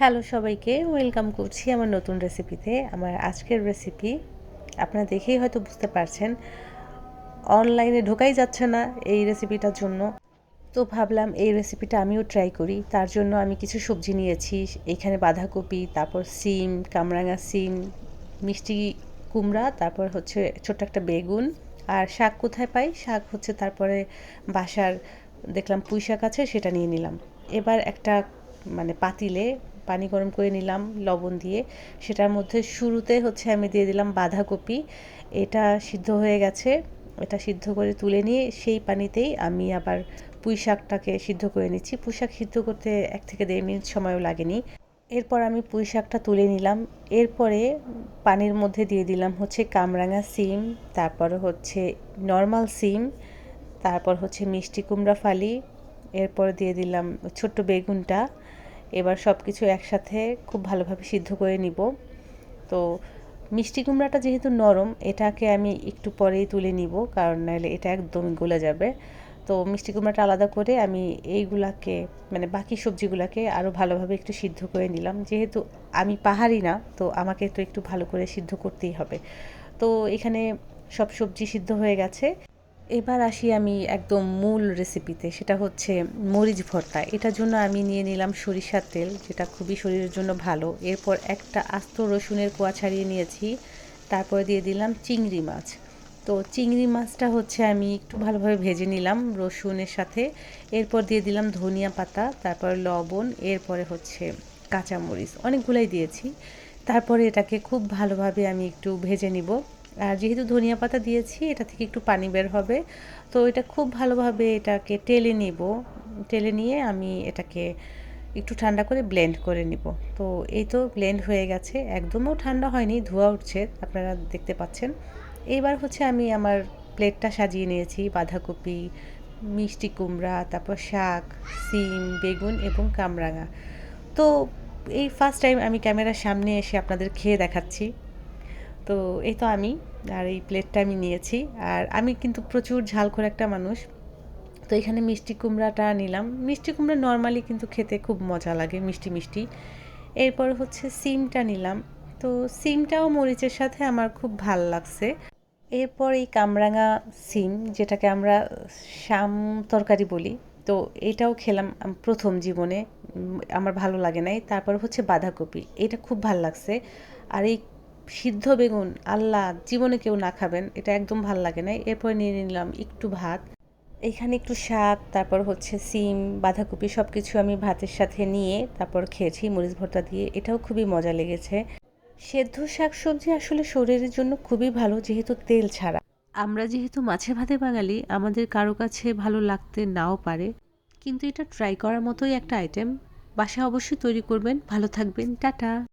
Hello সবাইকে welcome করছি আমার নতুন রেসিপিতে আমার আজকের রেসিপি আপনারা দেখেই হয়তো বুঝতে পারছেন অনলাইনে ঢোকাই যাচ্ছে না এই রেসিপিটার জন্য। তো ভাবলাম এই রেসিপিটা আমিও ট্রাই করি। তার জন্য আমি কিছু সবজি নিয়েছি, এখানে বাঁধাকপি, তারপর সিম, কামরাঙা সিম, মিষ্টি কুমড়া, তারপর হচ্ছে ছোট্ট একটা বেগুন। আর শাক কোথায় পাই? শাক হচ্ছে তারপরে বাসার, দেখলাম পুঁই শাক আছে, সেটা নিয়ে নিলাম। এবার একটা মানে পাতিলে পানি গরম করে নিলাম লবণ দিয়ে। সেটার মধ্যে শুরুতে হচ্ছে আমি দিয়ে দিলাম বাঁধাকপি। এটা সিদ্ধ হয়ে গেছে। এটা সিদ্ধ করে তুলে নিয়ে সেই পানিতেই আমি আবার পুঁই শাকটাকে সিদ্ধ করে নিচ্ছি। পুঁই শাক সিদ্ধ করতে এক থেকে দেড় মিনিট সময়ও লাগেনি। এরপর আমি পুঁই শাকটা তুলে নিলাম। এরপরে পানির মধ্যে দিয়ে দিলাম হচ্ছে কামরাঙা সিম, তারপর হচ্ছে নর্মাল সিম, তারপর হচ্ছে মিষ্টি কুমড়া ফালি, এরপর দিয়ে দিলাম ছোট্ট বেগুনটা। এবার সব কিছু একসাথে খুব ভালোভাবে সিদ্ধ করে নিব। তো মিষ্টি কুমড়াটা যেহেতু নরম, এটাকে আমি একটু পরেই তুলে নিব, কারণ নাহলে এটা একদমই গলে যাবে। তো মিষ্টি কুমড়াটা আলাদা করে আমি এইগুলাকে মানে বাকি সবজিগুলোকে আরও ভালোভাবে একটু সিদ্ধ করে নিলাম। যেহেতু আমি পাহাড়ি না, তো আমাকে তো একটু ভালো করে সিদ্ধ করতেই হবে। তো এখানে সব সবজি সিদ্ধ হয়ে গেছে। এবার আসি আমি একদম মূল রেসিপিতে সেটা হচ্ছে মরিচ ভর্তা। এটার জন্য আমি নিয়ে নিলাম সরিষার তেল, যেটা খুবই শরীরের জন্য ভালো। এরপর একটা আস্ত রসুনের কোয়া ছাড়িয়ে নিয়েছি। তারপরে দিয়ে দিলাম চিংড়ি মাছ। তো চিংড়ি মাছটা হচ্ছে আমি একটু ভালোভাবে ভেজে নিলাম রসুনের সাথে। এরপর দিয়ে দিলাম ধনিয়া পাতা, তারপর লবণ, এরপরে হচ্ছে কাঁচামরিচ। অনেকগুলাই দিয়েছি। তারপরে এটাকে খুব ভালোভাবে আমি একটু ভেজে নিব। আর যেহেতু ধনিয়া পাতা দিয়েছি, এটা থেকে একটু পানি বের হবে। তো এটা খুব ভালোভাবে এটাকে টেলে নিব। টেলে নিয়ে আমি এটাকে একটু ঠান্ডা করে ব্লেন্ড করে নিব। তো এই তো ব্লেন্ড হয়ে গেছে। একদমও ঠান্ডা হয়নি, ধোয়া উঠছে, আপনারা দেখতে পাচ্ছেন। এইবার হচ্ছে আমি আমার প্লেটটা সাজিয়ে নিয়েছি। বাঁধাকপি, মিষ্টি কুমড়া, তারপর শাক, সিম, বেগুন এবং কামরাঙা। তো এই ফার্স্ট টাইম আমি ক্যামেরার সামনে এসে আপনাদের খেয়ে দেখাচ্ছি। তো এই তো আমি, আর এই প্লেটটা আমি নিয়েছি। আর আমি কিন্তু প্রচুর ঝাল করে একটা মানুষ। তো এখানে মিষ্টি কুমড়াটা নিলাম। মিষ্টি কুমড়া নর্মালি কিন্তু খেতে খুব মজা লাগে, মিষ্টি মিষ্টি। এরপর হচ্ছে সিমটা নিলাম। তো সিমটাও মরিচের সাথে আমার খুব ভালো লাগছে। এরপর এই কামরাঙা সিম, যেটাকে আমরা শাম তরকারি বলি, তো এটাও খেলাম প্রথম জীবনে। আমার ভালো লাগে নাই। তারপর হচ্ছে বাঁধাকপি, এটা খুব ভালো লাগছে। আর এই সিদ্ধ বেগুন আল্লাহ জীবনে কেউ না খাবেন, এটা একদম ভালো লাগে না। এরপর নিয়ে নিলাম একটু ভাত। এখানে একটু শাক তারপর হচ্ছে সিম, বাঁধাকপি সব কিছু আমি ভাতের সাথে নিয়ে তারপর খেয়েছি, মরিচ ভর্তা দিয়ে। এটাও খুবই মজা লেগেছে। সেদ্ধ শাক সবজি আসলে শরীরের জন্য খুবই ভালো, যেহেতু তেল ছাড়া। আমরা যেহেতু মাছে ভাতে বাঙালি, আমাদের কারও কাছে ভালো লাগতে নাও পারে। কিন্তু এটা ট্রাই করার মতোই একটা আইটেম বাসা অবশ্যই তৈরি করবেন। ভালো থাকবেন। টাটা!